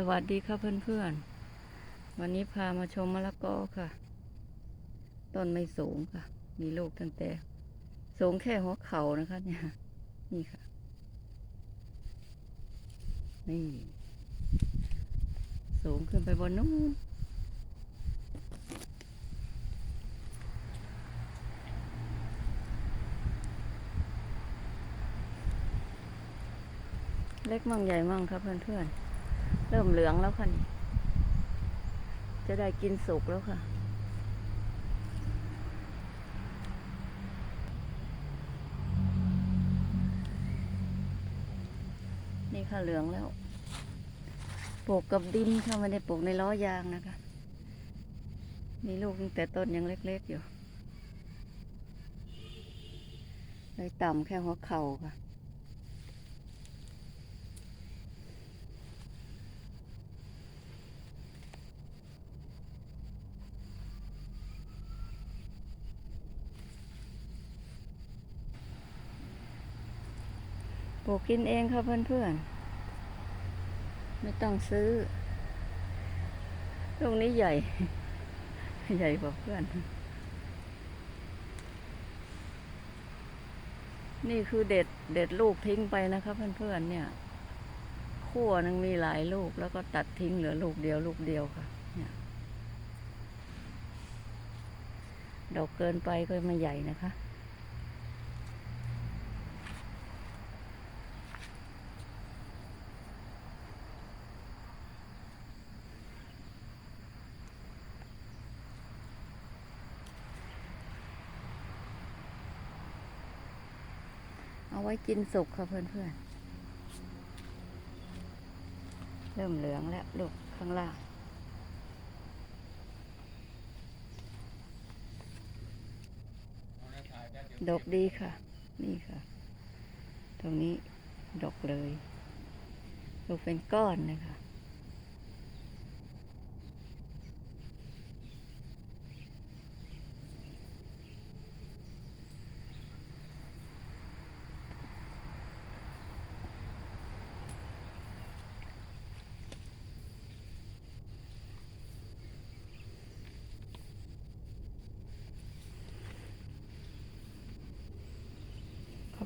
สวัสดีค่ะเพื่อนๆ วันนี้พามาชมมะละกอค่ะ ต้นไม่สูงค่ะ มีลูกตั้งแต่ สูงแค่หัวเข่านะคะเนี่ย นี่ค่ะ นี่ สูงขึ้นไปบนนู้นเล็กมั่งใหญ่มั่งครับเพื่อนๆ เริ่มเหลืองแล้วค่ะนี่จะได้กินสุกแล้วค่ะ นี่ค่ะเหลืองแล้วปลูกกับดินค่ะไม่ได้ปลูกในล้อยางนะคะ มีลูกแต่ต้นยังเล็กๆอยู่ เลยต่ำแค่หัวเข่าค่ะ ปลูกกินเองค่ะเพื่อนๆ ไม่ต้องซื้อ ลูกนี้ใหญ่ ใหญ่กว่าเพื่อน นี่คือเด็ดเด็ดลูกทิ้งไปนะคะเพื่อนๆเนี่ยขั้วนึงมีหลายลูกแล้วก็ตัดทิ้งเหลือลูกเดียวลูกเดียวค่ะเนี่ยดอกเกินไปก็ไม่ใหญ่นะคะ เอาไว้กินสุกค่ะเพื่อนๆ เริ่มเหลืองแล้วลูกข้างล่างดกดีค่ะ นี่ค่ะ ตรงนี้ดกเลยลูกเป็นก้อนนะคะ ขอบ